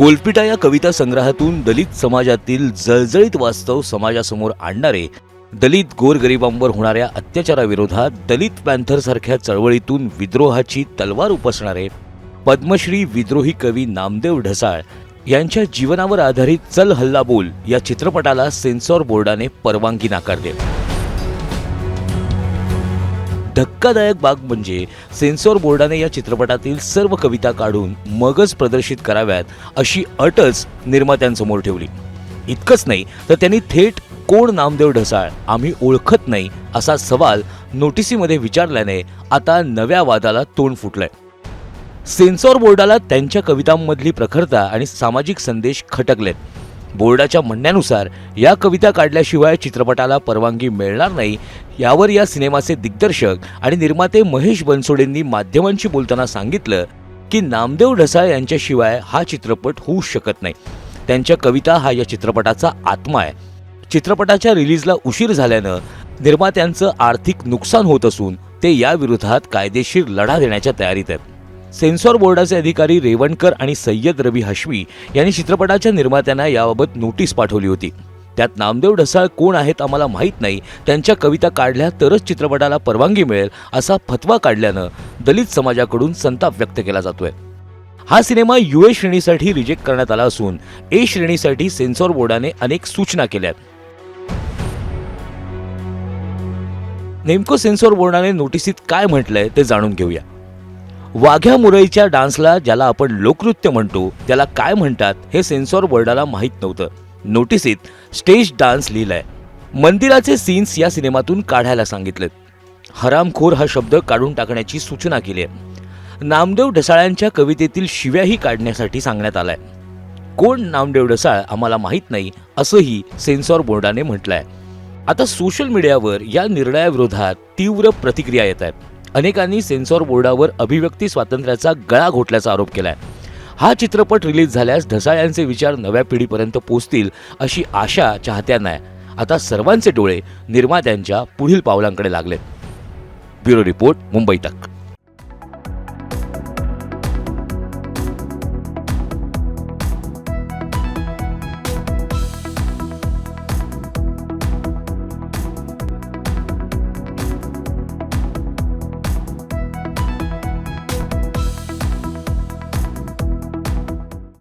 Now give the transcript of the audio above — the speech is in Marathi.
गोलपिटा या कविता संग्रहातून दलित समाजातील जळजळीत वास्तव समाजासमोर आणणारे दलित गोरगरिबांवर होणाऱ्या अत्याचाराविरोधात दलित पॅन्थरसारख्या चळवळीतून विद्रोहाची तलवार उपसणारे पद्मश्री विद्रोही कवी नामदेव ढसाळ यांच्या जीवनावर आधारित चल हल्ला बोल या चित्रपटाला सेन्सॉर बोर्डाने परवानगी नाकारली. धक्कादायक बाब म्हणजे सेन्सॉर बोर्डाने या चित्रपटातील सर्व कविता काढून मगच प्रदर्शित कराव्यात अशी अटच निर्मात्यांसमोर ठेवली. इतकंच नाही तर त्यांनी थेट कोण नामदेव ढसाळ आम्ही ओळखत नाही असा सवाल नोटिसीमध्ये विचारल्याने आता नव्या वादाला तोंड फुटलंय. सेन्सॉर बोर्डाला त्यांच्या कवितांमधली प्रखरता आणि सामाजिक संदेश खटकलेत. बोर्डाच्या म्हणण्यानुसार या कविता काढल्याशिवाय चित्रपटाला परवानगी मिळणार नाही यावर या सिनेमाचे दिग्दर्शक आणि निर्माते महेश बनसोडेंनी माध्यमांशी बोलताना सांगितलं की नामदेव ढसाळ यांच्याशिवाय हा चित्रपट होऊ शकत नाही. त्यांच्या कविता हा या चित्रपटाचा आत्मा आहे. चित्रपटाच्या रिलीजला उशीर झाल्यानं निर्मात्यांचं आर्थिक नुकसान होत असून ते याविरोधात कायदेशीर लढा देण्याच्या तयारीत आहेत. सेन्सॉर बोर्डाचे अधिकारी रेवणकर आणि सय्यद रवी हशमी यांनी चित्रपटाच्या निर्मात्यांना याबाबत नोटीस पाठवली होती. त्यात नामदेव ढसाळ कोण आहेत आम्हाला माहीत नाही. त्यांच्या कविता काढल्या तरच चित्रपटाला परवानगी मिळेल असा फतवा काढल्यानं दलित समाजाकडून संताप व्यक्त केला जातोय. हा सिनेमा यू ए श्रेणीसाठी रिजेक्ट करण्यात आला असून ए श्रेणीसाठी सेन्सॉर बोर्डाने अनेक सूचना केल्या नेमकं सेन्सॉर बोर्डाने नोटिसीत काय म्हटलंय ते जाणून घेऊया. वाघ्या मुरळीच्या डान्सला ज्याला आपण लोकनृत्य म्हणतो त्याला काय म्हणतात हे सेन्सॉर बोर्डाला माहीत नव्हतं. नोटिसीत स्टेज डान्स लिहिलाय. मंदिराचे सीन्स या सिनेमातून काढायला सांगितलेत. हरामखोर हा शब्द काढून टाकण्याची सूचना केली आहे. नामदेव ढसाळ्यांच्या कवितेतील शिव्याही काढण्यासाठी सांगण्यात आलाय. कोण नामदेव ढसाळ आम्हाला माहीत नाही असंही सेन्सॉर बोर्डाने म्हटलंय. आता सोशल मीडियावर या निर्णयाविरोधात तीव्र प्रतिक्रिया येत आहेत. अनेकांनी सेन्सॉर बोर्डावर अभिव्यक्ती स्वातंत्र्याचा गळा घोटल्याचा आरोप केलाय. हा चित्रपट रिलीज झाल्यास ढसाळ्यांचे विचार नव्या पिढीपर्यंत पोहोचतील अशी आशा चाहत्यांना आहे. आता सर्वांचे डोळे निर्मात्यांच्या पुढील पावलांकडे लागले ब्युरो रिपोर्ट मुंबई तक.